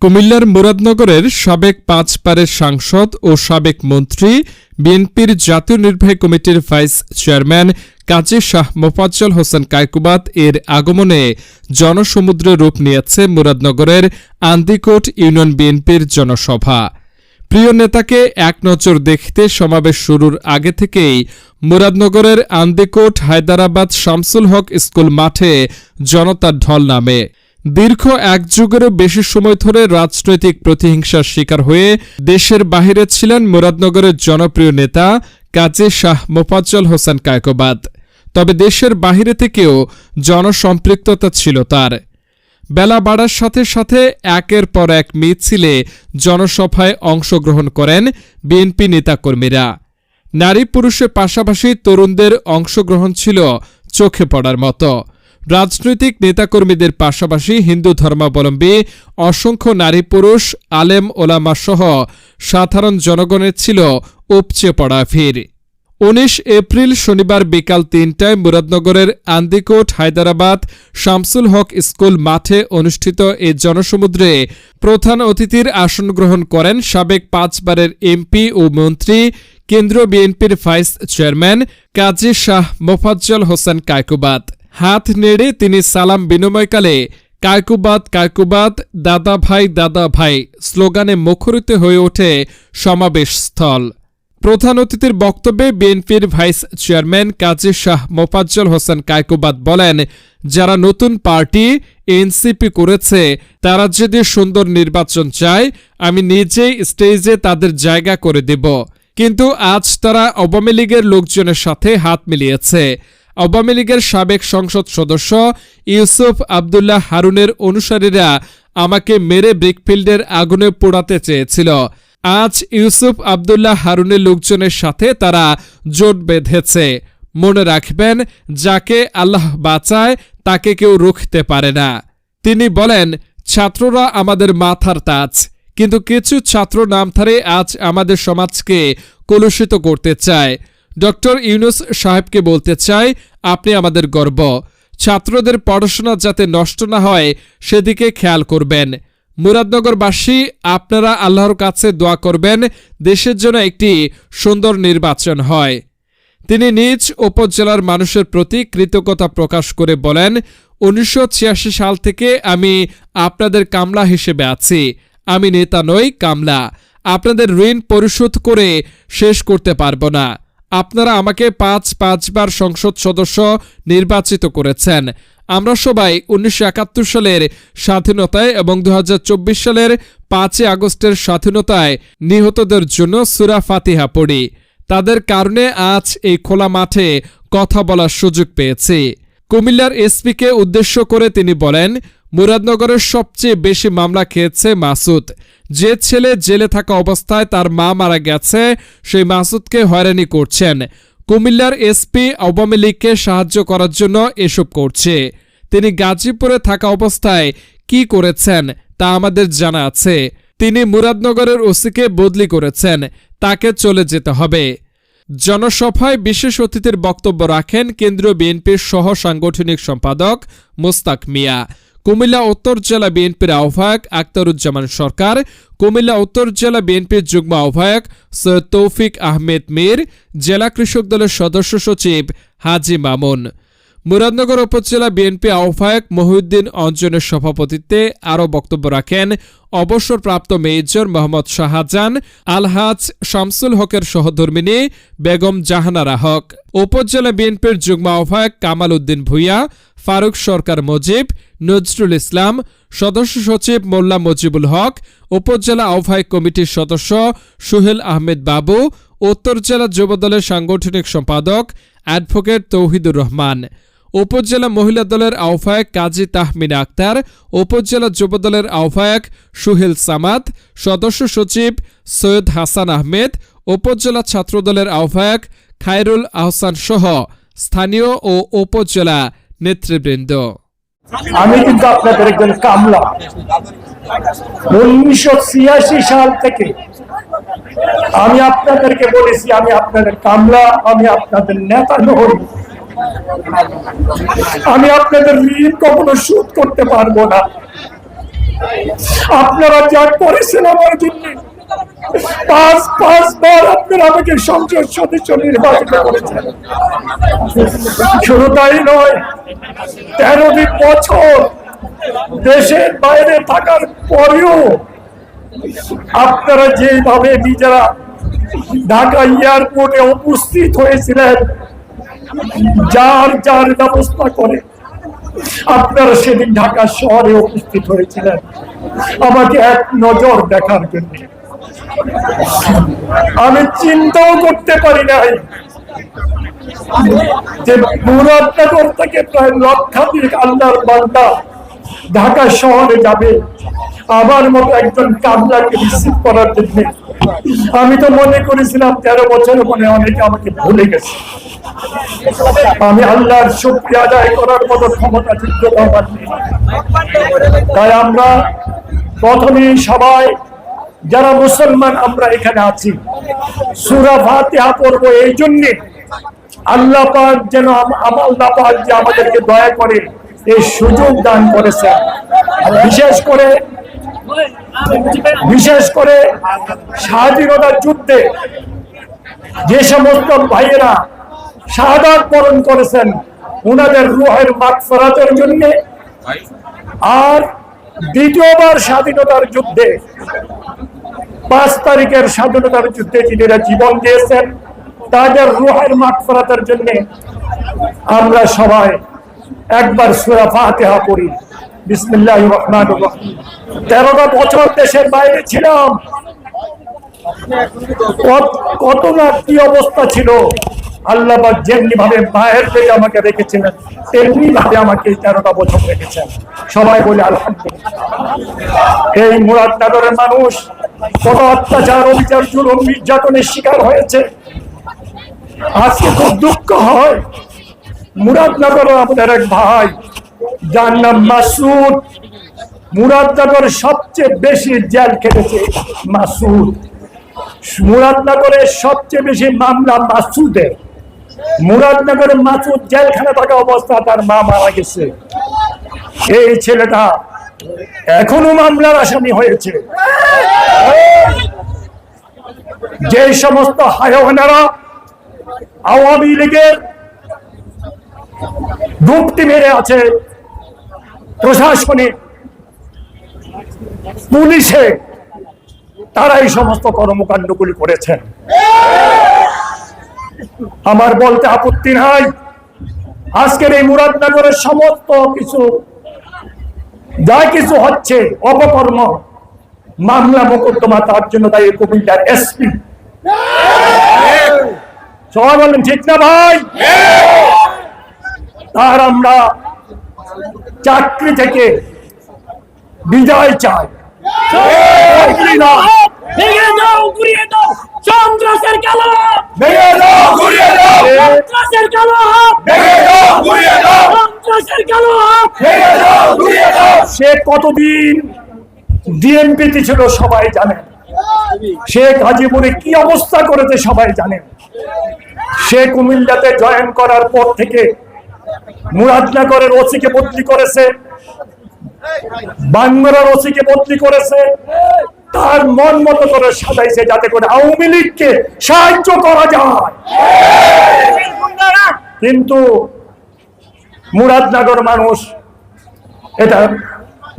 কুমিল্লার মুরাদনগরের সাবেক পাঁচবারের সাংসদ ও সাবেক মন্ত্রী বিএনপির জাতীয় নির্বাহী কমিটির ভাইস চেয়ারম্যান কাজী শাহ মোফাজ্জল হোসেন কায়কুবাত এর আগমনে জনসমুদ্রে রূপ নিয়েছে মুরাদনগরের আন্দিকোট ইউনিয়ন বিএনপির জনসভা। প্রিয় নেতাকে এক নজর দেখতে সমাবেশ শুরুর আগে থেকেই মুরাদনগরের আন্দিকোট, হায়দারাবাদ, শামসুল হক স্কুল মাঠে জনতার ঢল নামে। দীর্ঘ এক যুগেরও বেশি সময় ধরে রাজনৈতিক প্রতিহিংসার শিকার হয়ে দেশের বাহিরে ছিলেন মুরাদনগরের জনপ্রিয় নেতা কাজী শাহ মোফাজ্জল হোসেন কায়কোবাদ। তবে দেশের বাহিরে থেকেও জনসম্পৃক্ততা ছিল তার। বেলা বাড়ার সাথে সাথে একের পর এক মিছিলে জনসভায় অংশগ্রহণ করেন বিএনপি নেতাকর্মীরা। নারী পুরুষের পাশাপাশি তরুণদের অংশগ্রহণ ছিল চোখে পড়ার মতো। রাজনৈতিক নেতাকর্মীদের পাশাপাশি হিন্দু ধর্মাবলম্বী, অসংখ্য নারী পুরুষ, আলেম ওলামা সহ সাধারণ জনগণের ছিল উপচে পড়া ভিড়। উনিশ এপ্রিল শনিবার বিকাল তিনটায় মুরাদনগরের আন্দিকোট, হায়দরাবাদ, শামসুল হক স্কুল মাঠে অনুষ্ঠিত এই জনসমুদ্রে প্রধান অতিথির আসন গ্রহণ করেন সাবেক পাঁচবারের এমপি ও মন্ত্রী, কেন্দ্রীয় বিএনপির ভাইস চেয়ারম্যান কাজী শাহ মোফাজ্জল হোসেন কায়কুবাদ। হাত নেড়ে তিনি সালাম বিনিময়কালে কায়কুবাদ কায়কুবাদ দাদা ভাই দাদা ভাই, স্লোগানে মুখরিত হয়ে ওঠে সমাবেশ স্থল প্রধান অতিথির বক্তব্যে বিএনপির ভাইস চেয়ারম্যান কাজী শাহ মোফাজ্জল হোসেন কায়কুবাদ বলেন, যারা নতুন পার্টি এনসিপি করেছে, তারা যদি সুন্দর নির্বাচন চায়, আমি নিজেই স্টেজে তাদের জায়গা করে দেব। কিন্তু আজ তারা আওয়ামী লীগের লোকজনের সাথে হাত মিলিয়েছে। আওয়ামী লীগের সাবেক সংসদ সদস্য ইউসুফ আবদুল্লাহ হারুনের অনুসারীরা আমাকে মেরে ব্রিকফিল্ডের আগুনে পোড়াতে চেয়েছিল। আজ ইউসুফ আবদুল্লাহ হারুনের লোকজনের সাথে তারা জোট বেঁধেছে। মনে রাখবেন, যাকে আল্লাহ বাঁচায়, তাকে কেউ রুখতে পারে না। তিনি বলেন, ছাত্ররা আমাদের মাথার তাজ। কিন্তু কিছু ছাত্র নামধারে আজ আমাদের সমাজকে কলুষিত করতে চায়। ডক্টর ইউনুস সাহেবকে বলতে চাই, আপনি আমাদের গর্ব। ছাত্রদের পড়াশোনা যাতে নষ্ট না হয়, সেদিকে খেয়াল করবেন। মুরাদনগরবাসী, আপনারা আল্লাহর কাছে দোয়া করবেন, দেশের জন্য একটি সুন্দর নির্বাচন হয়। তিনি নিজ উপজেলার মানুষের প্রতি কৃতজ্ঞতা প্রকাশ করে বলেন, উনিশশো ছিয়াশি সাল থেকে আমি আপনাদের কামলা হিসেবে আছি। আমি নেতা নই, কামলা। আপনাদের ঋণ পরিশোধ করে শেষ করতে পারব না। আপনারা আমাকে পাঁচ, পাঁচবার সংসদ সদস্য নির্বাচিত করেছেন। আমরা সবাই উনিশশো একাত্তর সালের স্বাধীনতায় এবং দু হাজার চব্বিশ সালের পাঁচই আগস্টের স্বাধীনতায় নিহতদের জন্য সুরা ফাতিহা পড়ি। তাদের কারণে আজ এই খোলা মাঠে কথা বলার সুযোগ পেয়েছি। কুমিল্লার এসপিকে উদ্দেশ্য করে তিনি বলেন মুরাদনগরের সবচেয়ে বেশি মামলা খেয়েছে মাসুদ। যে ছেলে জেলে থাকা অবস্থায় তার মা মারা গেছে, সেই মাসুদকে হয়রানি করছেন। কুমিল্লার এসপি আওয়ামী লীগকে সাহায্য করার জন্য এসব করছে। তিনি গাজীপুরে থাকা অবস্থায় কি করেছেন তা আমাদের জানা আছে। তিনি মুরাদনগরের ওসিকে বদলি করেছেন, তাকে চলে যেতে হবে। জনসভায় বিশেষ অতিথির বক্তব্য রাখেন কেন্দ্রীয় বিএনপির সহ সাংগঠনিক সম্পাদক মোস্তাক মিয়া। কুমিল্লা উত্তর জেলা বিএনপির আহ্বায়ক আক্তারুজ্জামান সরকার, কুমিল্লা উত্তর জেলা বিএনপির যুগ্ম আহ্বায়ক সৈয়দ তৌফিক আহমেদ মীর, জেলা কৃষক দলের সদস্য সচিব হাজি মামুন। মুরাদনগর উপজেলা বিএনপি আহ্বায়ক মহিউদ্দিন অঞ্জনের সভাপতিত্বে আরও বক্তব্য রাখেন অবসরপ্রাপ্ত মেজর মোহাম্মদ শাহজাহান, আলহাজ শামসুল হকের সহধর্মিনী বেগম জাহানারা হক উপজেলা বিএনপির যুগ্ম আহ্বায়ক কামাল উদ্দিন ভূঁইয়া, ফারুক সরকার মজিব নজরুল ইসলাম, সদস্য সচিব মোল্লা মজিবুল হক, উপজেলা আহ্বায়ক কমিটির সদস্য সুহেল আহমেদ বাবু, উত্তর জেলা যুবদলের সাংগঠনিক সম্পাদক অ্যাডভোকেট তৌহিদুর রহমান, উপজেলা মহিলা দলের আহ্বায়ক কাজী তাহমিনা আক্তার, উপজেলা যুবদলের আহ্বায়ক সুহেল সামাদ, সদস্য সচিব সৈয়দ হাসান আহমেদ, উপজেলা ছাত্রদলের আহ্বায়ক খায়রুল আহসান সহ স্থানীয় ও উপজেলা নেতৃবৃন্দ। আমি কিন্তু আপনাদের একজন কামলা। উনিশশো ছিয়াশি সাল থেকে আমি আপনাদেরকে বলেছি, আমি আপনাদের কামলা, আমি আপনাদের নেতা নই। আমি আপনাদের ঋণ কখনো শোধ করতে পারব না। আপনারা যা করেছেন আমার জন্য পাঁচ, পাঁচবার আপনারা আমাকে সংসদ সদস্য নির্বাচিত করেছেন। শুধু তাই নয়, তেরো দিন বছর দেশের বাইরে থাকার পরেও আপনারা যেভাবে নিজেরা ঢাকা এয়ারপোর্টে উপস্থিত হয়েছিলেন, যার যার ব্যবস্থা করে আপনারা সেদিন ঢাকা শহরে উপস্থিত হয়েছিলেন। আমাকে এক নজর দেখার জন্য। আমি চিন্তাও করতে পারি নাই যে মুরাদনগর থেকে প্রায় লক্ষাধিক আল্লাহর বান্দা ঢাকা শহরে যাবে। আমার মতো একজন কামলাকে রিসিভ করার জন্য। আমি তো মনে করেছিলাম তেরো বছরের মনে অনেকে আমাকে ভুলে গেছে। আমি আল্লাহর শক্তি আদায় করার মতো ক্ষমতা যোগ্যতা তাই আমরা প্রথমেই সবাই যারা মুসলমান, আমরা এখানে আছি। সুরা ফাতিহা পড়ব এই জন্যে। আল্লাহ পাক যেন আল্লাহ পাক যে আমাদেরকে দয়া করে এই সুযোগ দান করেছেন। বিশেষ করে বিশেষ করে স্বাধীনতার যুদ্ধে যে সমস্ত ভাইয়েরা শাহাদাত বরণ করেছেন ওনাদের রুহের মাগফিরাতের জন্য। আর দ্বিতীয়বার স্বাধীনতার যুদ্ধে পাঁচ তারিখের স্বাধীনতার যুদ্ধে যিনিরা জীবন দিয়েছেন, তাদের রুহের মাগফিরাতের জন্য আমরা সবাই একবার সূরা ফাতিহা পড়ি। বিসমিল্লাহির রহমানির রহিম। তেরোটা বছর দেশের বাইরে ছিলাম। কত না কি অবস্থা ছিল। আল্লাহ যেমনি ভাবে মায়ের পেটে আমাকে রেখেছিলেন, তেমনি ভাবে আমাকে এই তেরোটা বছর রেখেছেন। সবাই বলে, আলহামদুলিল্লাহ। এই মুরাদনগরের মানুষ, কত অত্যাচার, অবিচার, জুলুম, নির্যাতনের শিকার হয়েছে। আজকে খুব দুঃখ হয়। মুরাদনগরের আমাদের এক ভাই, যার নাম মাসুদ। মুরাদনগর সবচেয়ে বেশি জেল খেটেছে মাসুদ। মুরাদনগরের সবচেয়ে বেশি মামলা মাসুদের। মুরাদনগরে মাসুদ জেলখানে থাকা অবস্থা তার মা মারা গেছে। এই ছেলেটা এখনও মামলার আসামি হয়েছে। যে সমস্ত আওয়ামী লীগের ডুবটি মেরে আছে প্রশাসনে, পুলিশে, তারা এই সমস্ত কর্মকাণ্ডগুলি করেছেন। আমার বলতে আপত্তি নাই। আজকের এই মুরাদনগরের সমস্ত কিছু যা কিছু হচ্ছে অপকর্ম মামলা মোকদ্দমা তার জন্য তাই কুমিল্লার এসপি। সবাই বললেন ঠিক না ভাই? তার আমরা চাকরি থেকে বিদায় চাই। না। কালো হাত! সন্ত্রাসের হাত! সে কতদিন ডিএমপিতে ছিল সবাই জানেন সে গাজীপুরে কি অবস্থা করেছে সবাই জানেন সে কুমিল্লাতে জয়েন করার পর থেকে মুরাদনগরের ওসিকে বদলি করেছে বাঙ্গরার ওসিকে বদলি করেছে। তার মন মতো করে সাজাইছে যাতে করে আওয়ামী লীগকে সাহায্য করা যায়। কিন্তু মুরাদনগর মানুষ এটা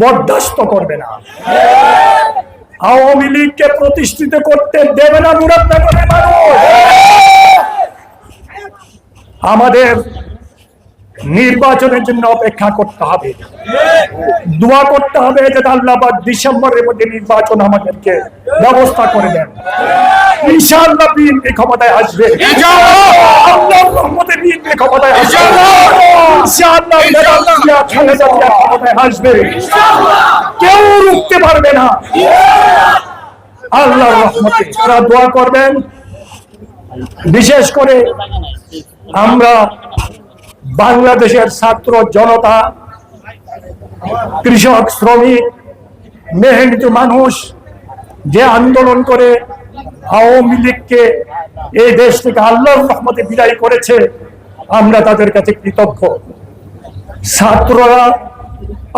বরদাস্ত করবে না। আওয়ামী লীগকে প্রতিষ্ঠিত করতে দেবে না মুরাদনগরের মানুষ। আমাদের নির্বাচনের জন্য অপেক্ষা করতে হবে। দোয়া করতে হবে যে আল্লাহ ডিসেম্বরের মধ্যে নির্বাচন আমাদেরকে ব্যবস্থা করে দেন। ইনশাআল্লাহ বিএনপি ক্ষমতায় আসবে। আল্লাহর রহমতে বিএনপি ক্ষমতায় আসবে। ইনশাআল্লাহ! খালেদা ক্ষমতায় আসবে। কেউ রুখতে পারবে না। আল্লাহর রহমতে। তারা দোয়া করবেন। বিশেষ করে আমরা বাংলাদেশের ছাত্র জনতা কৃষক শ্রমিক মেহনত মানুষ যে আন্দোলন করে আওয়ামী লীগকে এই দেশ থেকে আল্লাহর রহমতে বিদায় করেছে, আমরা তাদের কাছে কৃতজ্ঞ। ছাত্ররা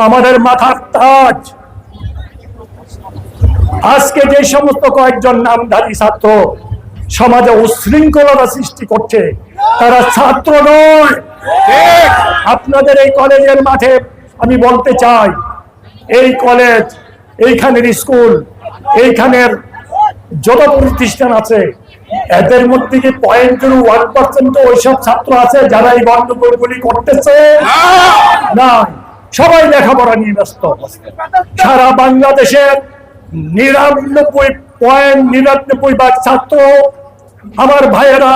আমাদের মাথার তাজ। আজকে যে সমস্ত কয়েকজন নামধারী ছাত্র সমাজে উশৃঙ্খলতা সৃষ্টি করছে, তারা ছাত্র নয়। আপনাদের এই কলেজের মাঠে আমি বলতে চাই, এই কলেজ, এইখানের স্কুল, এইখানের যত প্রতিষ্ঠান আছে এদের মধ্যে কি পয়েন্ট ওয়ান পার্সেন্ট ওইসব ছাত্র আছে যারা এই গন্ডগোলগুলি করতেছে? না। সবাই লেখাপড়া নিয়ে ব্যস্ত। সারা বাংলাদেশের নিরানব্বই পয়েন্ট নিরানব্বই ভাগ ছাত্র আমার ভাইয়েরা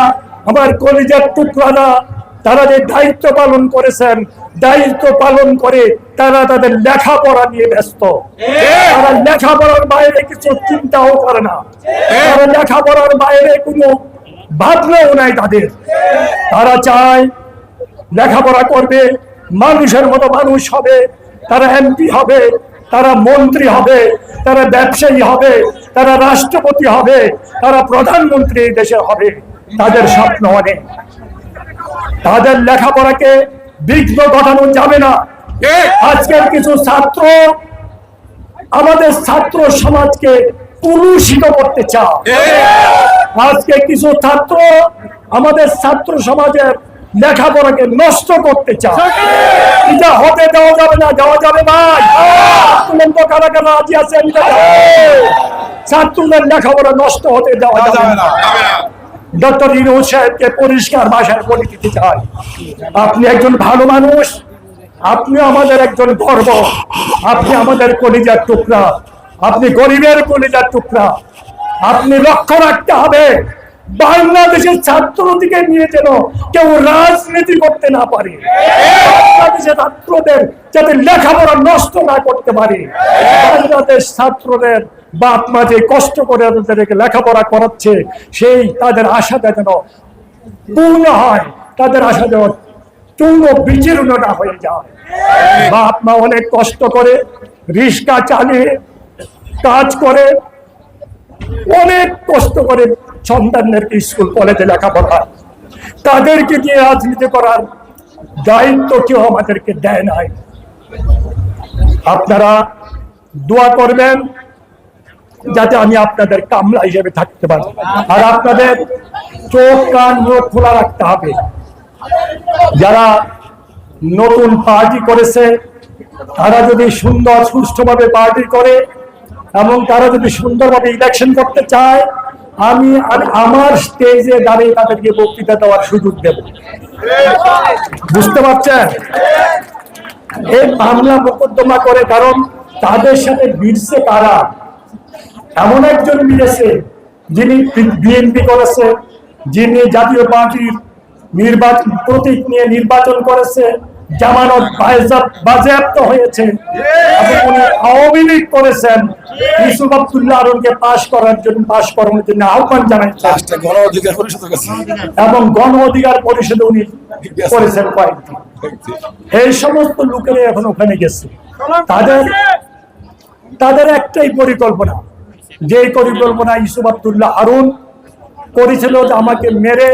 আমার কলিজার টুকরারা তারা যে দায়িত্ব পালন করেছেন, দায়িত্ব পালন করে তারা তাদের লেখাপড়া নিয়ে ব্যস্ত। তারা লেখাপড়ার বাইরে কিছু চিন্তাও করে না। তারা লেখাপড়ার বাইরে কোনো ভাবনাও নাই তাদের। তারা চায় লেখাপড়া করবে, মানুষের মতো মানুষ হবে, তারা এমপি হবে, তারা মন্ত্রী হবে, তারা ব্যবসায়ী হবে, তারা রাষ্ট্রপতি হবে, তারা প্রধানমন্ত্রী দেশে হবে। তাদের স্বপ্ন অনেক। তাদের লেখাপড়াকে বিঘ্ন ঘটানো যাবে না। আজকের কিছু ছাত্র আমাদের ছাত্র সমাজকে কলুষিত করতে চায়। আজকে কিছু ছাত্র আমাদের ছাত্র সমাজের লেখাপড়াকে নষ্ট করতে চায়। এটা হতে দেওয়া যাবে না দেওয়া যাবে ভাই তুলন্ত কারা কারা রাজি আছেন ছাত্রদের লেখাপড়া নষ্ট হতে দেওয়া যাবে না। ডক্টর ইনুজ সাহেবকে পরিষ্কার ভাষায় বলে দিতে চাই। আপনি একজন ভালো মানুষ, আপনি আমাদের একজন গর্ব, আপনি আমাদের কলিজার টুকরা, আপনি গরিবের কলিজার টুকরা। আপনি লক্ষ্য রাখতে হবে, বাংলাদেশের ছাত্রদিকে নিয়ে যেন কেউ রাজনীতি করতে না পারে। বাংলাদেশের ছাত্রদের যাতে লেখাপড়া নষ্ট না করতে পারে। ছাত্রদের বাপ মা যে কষ্ট করে তাদেরকে লেখাপড়া করাচ্ছে, সেই তাদের আশাটা যেন পূর্ণ হয়, তাদের আশা যেন চূর্ণ বিচীর্ণটা হয়ে যায়। বাপ মা অনেক কষ্ট করে, রিক্সা চালিয়ে কাজ করে, অনেক কষ্ট করে সন্তানদেরকে স্কুল, কলেজে লেখাপড়া। তাদেরকে দিয়ে রাজনীতি করার দায়িত্ব কেউ আমাদেরকে দেয় নাই। আপনারা দোয়া করবেন যাতে আমি আপনাদের কামলা হিসেবে থাকতে পারি। আর আপনাদের চোখ, কান, মুখ খোলা রাখতে হবে। যারা নতুন পার্টি করেছে, তারা যদি সুন্দর, সুষ্ঠুভাবে পার্টি করে, এবং তারা যদি সুন্দরভাবে ইলেকশন করতে চায়, আমি আর আমার স্টেজে দাঁড়িয়ে তাদেরকে বক্তৃতা দেওয়ার সুযোগ দেব। বুঝতে পারছেন? এই মামলা মোকদ্দমা করে কারণ তাদের সাথে ভিড়ছে কারা এমন একজন মিলেছে যিনি বিএনপি করেছে যিনি জাতীয় পার্টির নির্বাচন প্রতীক নিয়ে নির্বাচন করেছে জামানত বাজেয়াপ্ত- হয়েছে। উনি আওয়ামী লীগ করেছেন। ইসুফ আব্দুল্লাহ আরনকে পাশ করার জন্য পাশ করানোর জন্য আহ্বান জানাচ্ছেন গণ অধিকার পরিষদের এবং গণ অধিকার পরিষদে উনি করেছেন কয়েকটি। এই সমস্ত লোকেরা এখন ওখানে গেছে। তাদের তাদের একটাই পরিকল্পনা যে পরিকল্পনা ইসুফ আব্দুল্লাহ হারুন করেছিল যে আমাকে মেরে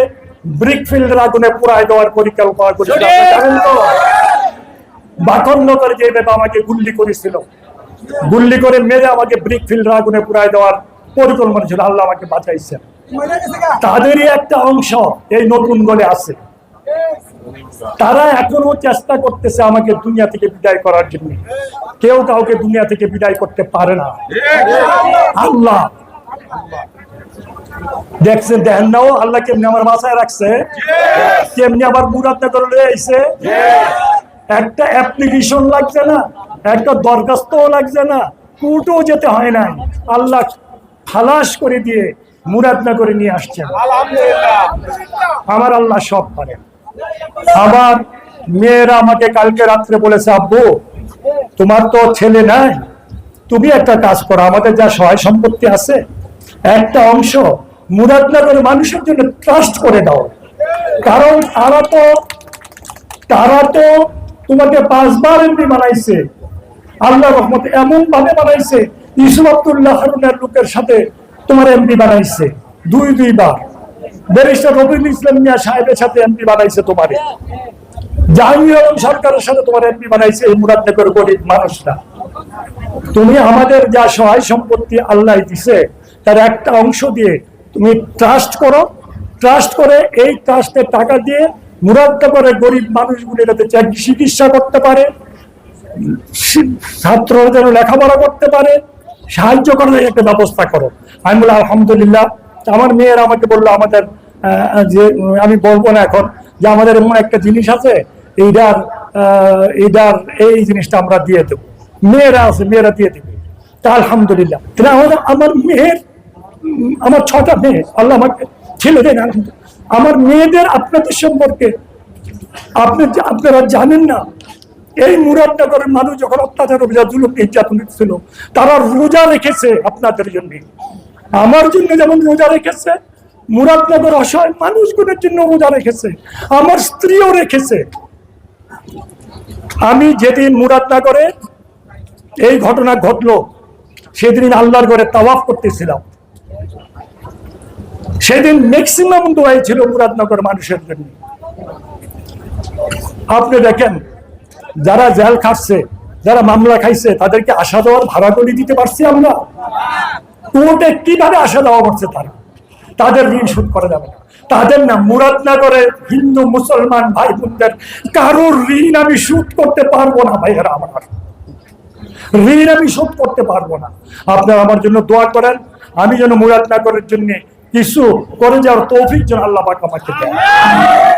ব্রিকফিল্ডের আগুনে দেওয়ার পরিকল্পনা করেছিল। বাকন্নগর যে ব্যাপার আমাকে গুল্লি করেছিল গুল্লি করে মেরে আমাকে ব্রিকফিল্ডের আগুনে পুরাই দেওয়ার পরিকল্পনা ছিল আল্লাহ আমাকে বাঁচাইছেন। তাদেরই একটা অংশ এই নতুন গলে আছে। তারা এখনও চেষ্টা করতেছে আমাকে দুনিয়া থেকে বিদায় করার জন্য। কেউ কাউকে দুনিয়া থেকে বিদায় করতে পারে না। আল্লাহ। দেখছেন দেখেন নাও আল্লাহ কেমনি আমার বাসায় রাখছে? কেমনি আবার মুরাদ করে আইছে? একটা অ্যাপ্লিকেশন লাগছে না একটা দরখাস্তও লাগছে না কোর্টও যেতে হয় না আল্লাহ খালাস করে দিয়ে মুরাদনগরে নিয়ে আসছেন আমার আল্লাহ সব পারেন আবার মেয়েরা আমাকে কালকে রাত্রে বলেছে, আব্বু, তোমার তো ছেলে নাই। তুমি একটা কাজ করো, আমাদের যা সহায় সম্পত্তি আছে, একটা অংশ মুরাদনগরের মানুষের জন্য ট্রাস্ট করে দাও কারণ তারা তো তারা তো তোমাকে পাঁচবার এমপি বানাইছে আল্লাহ রহমত এমন ভাবে বানাইছে ইসুফ আব্দুল্লাহ হারুনের লোকের সাথে তোমার এমপি বানাইছে দুই, দুইবার। ব্যারিস্টার রবিউল ইসলাম মিয়া সাহেবের সাথে এমপি বানাইছে তোমারে। জাহাঙ্গীর সরকারের সাথে তোমার এমপি বানাইছে মুরাদনগর গরিব মানুষরা। তুমি আমাদের যা সহায় সম্পত্তি আল্লাহ দিছে, তার একটা অংশ দিয়ে তুমি ট্রাস্ট করো। ট্রাস্ট করে এই ট্রাস্টের টাকা দিয়ে মুরাদ্দ করে গরিব মানুষগুলি যাতে চিকিৎসা করতে পারে ছাত্ররা যেন লেখাপড়া করতে পারে, সাহায্য করার একটা ব্যবস্থা করো। আমি বলি আলহামদুলিল্লাহ আমার মেয়ের আমাকে বলল আমাদের যে আমি বলব না এখন যে আমাদের এমন একটা জিনিস আছে এইটার আহ, এইটার এই জিনিসটা আমরা দিয়ে দেবো। মেয়েরা আছে মেয়েরা দিয়ে দেবে। তা আলহামদুলিল্লাহ। তাহলে আমাদের আমার মেয়ের আমার ছটা মেয়ে আল্লাহ আমাকে ছেলে দেন আলহামদুলিল্লাহ। আমার মেয়েদের আপনাদের সম্পর্কে আপনি আপনারা জানেন না এই মুরাদনগরের মানুষ যখন অত্যাচার অভিযান জুলুম নির্যাতন ছিল তারা রোজা রেখেছে আপনাদের জন্য। আমার জন্য যেমন রোজা রেখেছে, মুরাদনগর অসহায় মানুষগুলোর জন্য রোজা রেখেছে, আমার স্ত্রীও রেখেছে। আমি যেদিন মুরাদনগরে এই ঘটনা ঘটলো, সেদিন আল্লাহর ঘরে তাওয়াফ করতেছিলাম। সেদিন ম্যাক্সিমাম দোয়াই ছিল মুরাদনগর মানুষের জন্য। আপনি দেখেন, যারা জেল খাটছে, যারা মামলা খাইছে, তাদেরকে আশা দেওয়ার ভাড়া করে দিতে পারছি আমরা? কোর্টে কীভাবে আশা দেওয়া করছে তারা? তাদের ঋণ শোধ করা যাবে না। তাদের না মুরাদনগরের হিন্দু, মুসলমান ভাই বোনদের কারোর ঋণ আমি শোধ করতে পারব না, ভাইয়েরা আমার। ঋণ আমি শোধ করতে পারব না। আপনারা আমার জন্য দোয়া করেন, আমি যেন মুরাদনগরের জন্য কিছু করে যাওয়ার তৌফিক যেন আল্লাহ পাক আমাকে দেয়